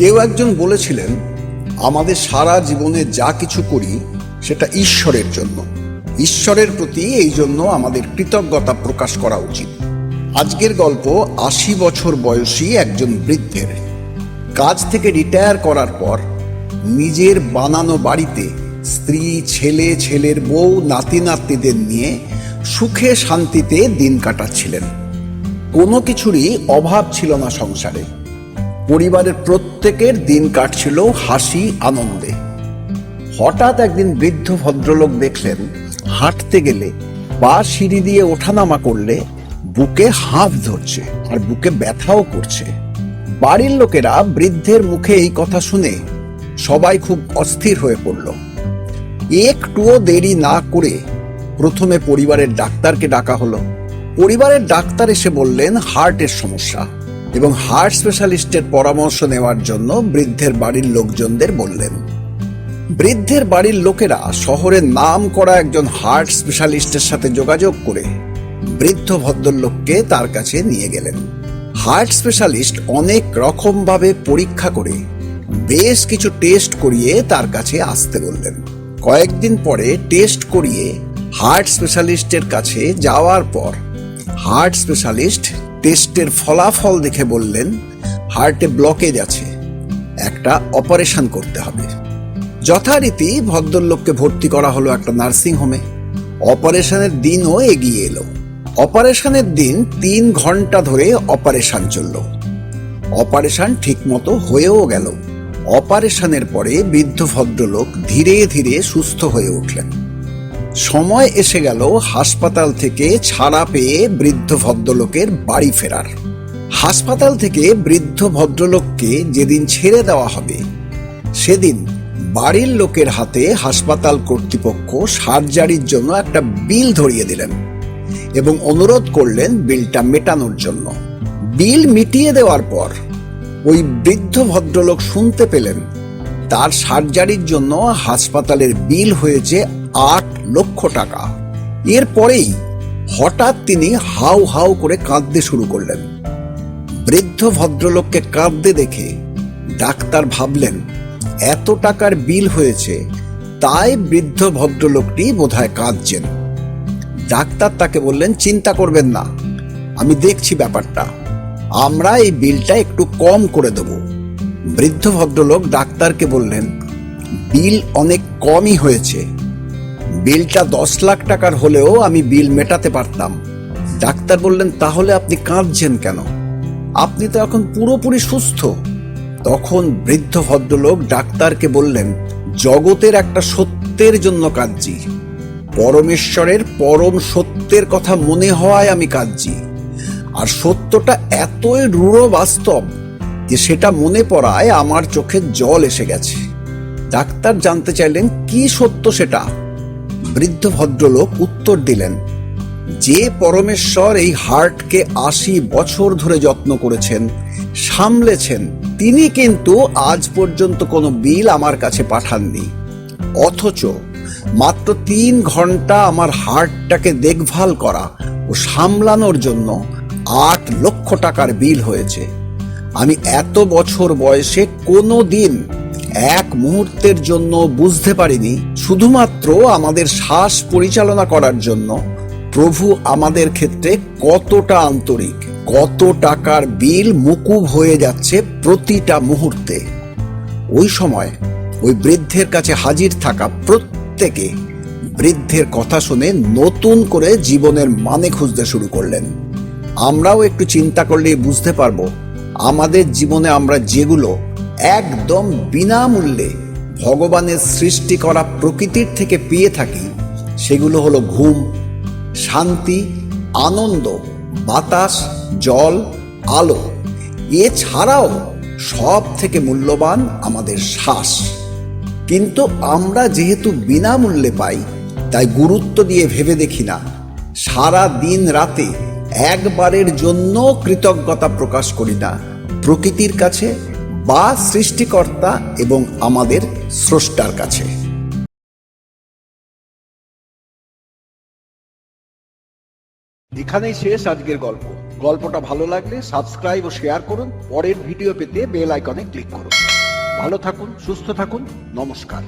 কেউ একজন বলেছিলেন, আমাদের সারা জীবনে যা কিছু করি, সেটা ঈশ্বরের জন্য। ঈশ্বরের প্রতি এই জন্য আমাদের কৃতজ্ঞতা প্রকাশ করা উচিত। আজকের গল্প, আশি বছর বয়সী একজন বৃদ্ধের। কাজ থেকে রিটায়ার করার পর, নিজের বানানো বাড়িতে স্ত্রী, ছেলে, ছেলের বউ, নাতি, নাতনিদের নিয়ে সুখে শান্তিতে দিন কাটাচ্ছিলেন। কোনো কিছুরই অভাব ছিল না সংসারে। পরিবারের প্রত্যেকের দিন কাটছিল হাসি, আনন্দে। হঠাৎ একদিন বৃদ্ধ ভদ্রলোক দেখলেন, হাঁটতে গেলে পা সিঁড়ি দিয়ে ওঠানামা করলে বুকে হাঁফ ধরছে আর বুকে ব্যথাও করছে। বাড়ির লোকেরা বৃদ্ধের মুখে এই কথা শুনে সবাই খুব অস্থির হয়ে পড়ল। একটুও দেরি না করে প্রথমে পরিবারের ডাক্তারকে ডাকা হলো। পরিবারের ডাক্তার এসে বললেন, হার্টের সমস্যা। এবং হার্ট স্পেশালিস্টের পরামর্শ নেওয়ার জন্য বৃদ্ধের বাড়ির লোকজনদের বললেন, বৃদ্ধের বাড়ির লোকেরা শহরের নাম করা একজন হার্ট স্পেশালিস্টের সাথে যোগাযোগ করে বৃদ্ধ ভদ্রলোককে তার কাছে নিয়ে গেলেন। হার্ট স্পেশালিস্ট অনেক রকমভাবে পরীক্ষা করে বেশ কিছু টেস্ট করিয়ে তার কাছে আসতে বললেন। কয়েকদিন পরে টেস্ট করিয়ে হার্ট স্পেশালিস্টের কাছে যাওয়ার পর হার্ট স্পেশালিস্ট টেস্টের ফলাফল দেখে বললেন, হার্টে ব্লকেজ আছে, একটা অপারেশন করতে হবে। যথারীতি ভদ্রলোককে ভর্তি করা হলো একটা নার্সিং হোমে। অপারেশনের দিনও এগিয়ে এলো। অপারেশনের দিন তিন ঘণ্টা ধরে অপারেশন চলল। অপারেশন ঠিকমতো হয়েও গেল। অপারেশনের পরে বৃদ্ধ ভদ্রলোক ধীরে ধীরে সুস্থ হয়ে উঠলেন। সময় এসে গেল হাসপাতাল থেকে ছাড়া পেয়ে বৃদ্ধ ভদ্রলোকের বাড়ি ফেরার। হাসপাতাল থেকে বৃদ্ধ ভদ্রলোককে যেদিন ছেড়ে দেওয়া হবে, সেদিন বাড়ির লোকের হাতে হাসপাতাল কর্তৃপক্ষ সার্জারির জন্য একটা বিল ধরিয়ে দিলেন এবং অনুরোধ করলেন বিলটা মেটানোর জন্য। বিল মিটিয়ে দেওয়ার পর ওই বৃদ্ধ ভদ্রলোক শুনতে পেলেন, তার সার্জারির জন্য হাসপাতালের বিল হয়েছে আট লক্ষ টাকা। এরপরেই হঠাৎ তিনি হাউ হাউ করে কাঁদতে শুরু করলেন। বৃদ্ধ ভদ্রলোককে কাঁদতে দেখে ডাক্তার ভাবলেন, এত টাকার বিল হয়েছে, তাই বৃদ্ধ ভদ্রলোকটি বোধহয় কাঁদছেন। ডাক্তার তাকে বললেন, চিন্তা করবেন না, আমি দেখছি ব্যাপারটা। আমরা এই বিলটা একটু কম করে দেব। বৃদ্ধ ভদ্রলোক ডাক্তারকে বললেন, বিল অনেক কমই হয়েছে বিলটা দশ লাখ টাকার হলেও আমি বিল মেটাতে পারতাম। ডাক্তার বললেন, তাহলে আপনি কাঁদছেন কেন? আপনি তো এখন পুরোপুরি সুস্থ। তখন বৃদ্ধ ভদ্রলোক ডাক্তারকে বললেন, জগতের একটা সত্যের জন্য কাঁদছি। পরমেশ্বরের পরম সত্যের কথা মনে হওয়ায় আমি কাঁদছি। আর সত্যটা এতই রূঢ় বাস্তব যে সেটা মনে পড়ায় আমার চোখে জল এসে গেছে। ডাক্তার জানতে চাইলেন, কি সত্য সেটা? বৃদ্ধ ভদ্রলোক উত্তর দিলেন, যে পরমেশ্বর এই হার্টকে আশি বছর ধরে যত্ন করেছেন, সামলেছেন, তিনি কিন্তু আজ পর্যন্ত কোনো বিল আমার কাছে পাঠাননি। অথচ মাত্র তিন ঘণ্টা আমার হার্টটাকে দেখভাল করা ও সামলানোর জন্য আট লক্ষ টাকার বিল হয়েছে। আমি এত বছর বয়সে কোনো দিন এক মুহূর্তের জন্য বুঝতে পারিনি শুধুমাত্র আমাদের শ্বাস পরিচালনা করার জন্য প্রভু আমাদের ক্ষেত্রে কতটা আন্তরিক, কত টাকার বিল মুকুব হয়ে যাচ্ছে প্রতিটা মুহূর্তে। ওই সময় ওই বৃদ্ধের কাছে হাজির থাকা প্রত্যেকে বৃদ্ধের কথা শুনে নতুন করে জীবনের মানে খুঁজতে শুরু করলেন। আমরাও একটু চিন্তা করলেই বুঝতে পারব, আমাদের জীবনে আমরা যেগুলো একদম বিনামূল্যে ভগবানের সৃষ্টি করা প্রকৃতির থেকে পেয়ে থাকি, সেগুলো হলো ঘুম, শান্তি, আনন্দ, বাতাস, জল, আলো। এছাড়াও সব থেকে মূল্যবান আমাদের শ্বাস। কিন্তু আমরা যেহেতু বিনামূল্যে পাই, তাই গুরুত্ব দিয়ে ভেবে দেখি না। সারা দিন রাতে একবারের জন্য কৃতজ্ঞতা প্রকাশ করি না। প্রকৃতির কাছে বা সৃষ্টিকর্তা এবং আমাদের স্রষ্টার কাছে। এখানেই শেষ আজকের গল্প। গল্পটা ভালো লাগলে সাবস্ক্রাইব ও শেয়ার করুন। পরের ভিডিও পেতে বেল আইকনে ক্লিক করুন। ভালো থাকুন, সুস্থ থাকুন। নমস্কার।